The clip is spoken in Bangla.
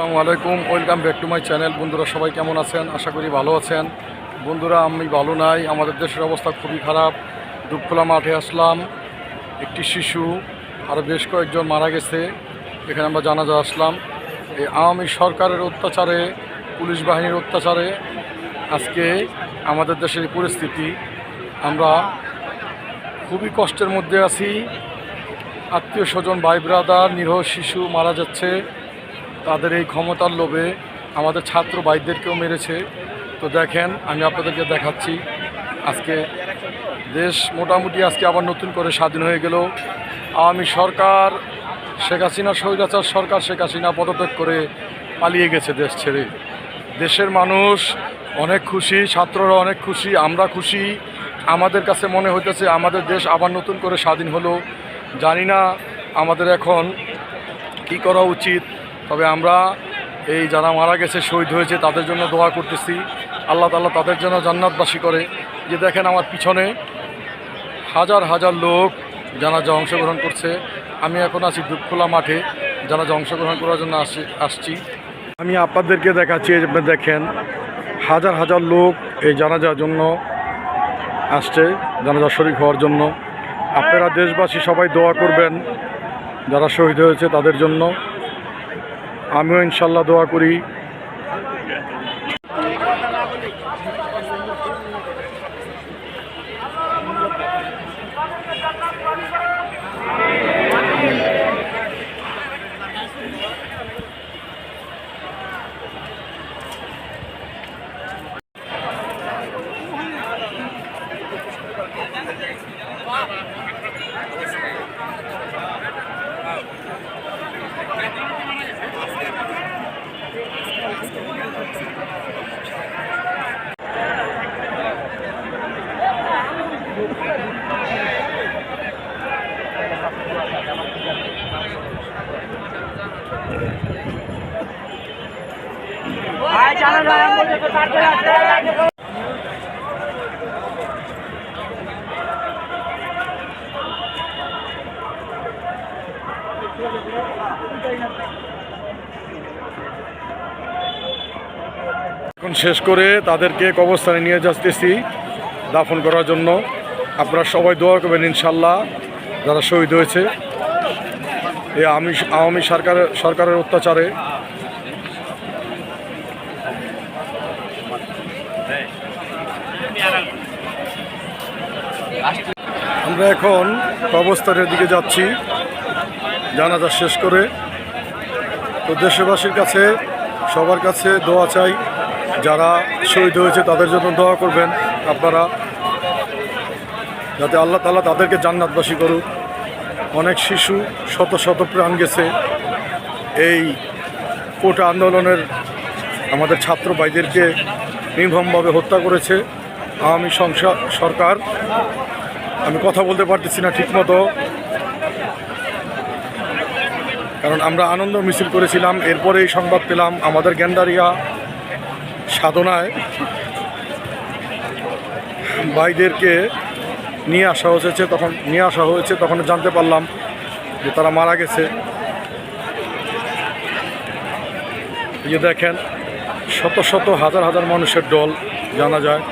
আসসালামু আলাইকুম, welcome back to my channel. বন্ধুরা, সবাই কেমন আছেন? আশা করি ভালো আছেন। বন্ধুরা, আমি ভালো নাই। আমাদের দেশের অবস্থা খুবই খারাপ। দুপখোলা মাঠে আসলাম। একটি শিশু আরও বেশ কয়েকজন মারা গেছে। এখানে আমরা জানাজা আসলাম। এই আওয়ামী সরকারের অত্যাচারে, পুলিশ বাহিনীর অত্যাচারে আজকে আমাদের দেশের পরিস্থিতি। আমরা খুবই কষ্টের মধ্যে আছি। আত্মীয় স্বজন ভাই ব্রাদার নিরহ শিশু মারা যাচ্ছে। তাদের এই ক্ষমতার লোভে আমাদের ছাত্র ভাইদেরকেও মেরেছে। তো দেখেন, আমি আপনাদেরকে দেখাচ্ছি। আজকে দেশ মোটামুটি আজকে আবার নতুন করে স্বাধীন হয়ে গেল। আওয়ামী সরকার, শেখ হাসিনা স্বৈরাচার সরকার, শেখ হাসিনা পদত্যাগ করে পালিয়ে গেছে দেশ ছেড়ে। দেশের মানুষ অনেক খুশি, ছাত্ররা অনেক খুশি, আমরা খুশি। আমাদের কাছে মনে হইতেছে আমাদের দেশ আবার নতুন করে স্বাধীন হলো। জানি না আমাদের এখন কি করা উচিত। তবে আমরা এই যারা মারা গেছে, শহীদ হয়েছে, তাদের জন্য দোয়া করতেছি। আল্লাহ তাল্লাহ তাদের জন্য জান্নাতবাসী করে। যে দেখেন আমার পিছনে হাজার হাজার লোক জানাজা অংশগ্রহণ করছে। আমি এখন আছি দুপখোলা মাঠে জানাজা অংশগ্রহণ করার জন্য আসি আসছি। আমি আপনাদেরকে দেখাচ্ছি দেখেন, হাজার হাজার লোক এই জানাজার জন্য আসছে, জানাজা শরীক হওয়ার জন্য। আপনারা দেশবাসী সবাই দোয়া করবেন, যারা শহীদ হয়েছে তাদের জন্য। আমিও ইনশাল্লাহ দোয়া করি। এখন শেষ করে তাদেরকে কবরস্থানে নিয়ে যাচ্তেছি দাফন করার জন্য। আপনারা সবাই দোয়া করবেন ইনশাল্লাহ যারা শহীদ হয়েছে। এই আমি আওয়ামী সরকারের সরকারের অত্যাচারে আমরা এখন কবরস্থানের দিকে যাচ্ছি। জানাজা শেষ করে তো দেশবাসীর কাছে, সবার কাছে দোয়া চাই, যারা শহীদ হয়েছে তাদের জন্য দোয়া করবেন আপনারা, যাতে আল্লাহ তালা তাদেরকে জান্নাতবাসী করুক। অনেক শিশু, শত শত প্রাণ গেছে। এই কোটা আন্দোলনের আমাদের ছাত্র ভাইদেরকে নির্মমভাবে হত্যা করেছে। আওয়ামী সরকার। আমি কথা বলতে পারতেছি না ঠিকমতো। কারণ আমরা আনন্দ মিছিল করেছিলাম এরপরেই সংবাদ পেলাম আমাদের গ্যান্ডারিয়া সাধনায়। ভাইদেরকে নিয়ে আসা হয়েছে, তখন নিয়ে আসা হয়েছে, তখন জানতে পারলাম যে তারা মারা গেছে। ইয়ে দেখেন, শত শত, হাজার হাজার মানুষের দল জানা যায়।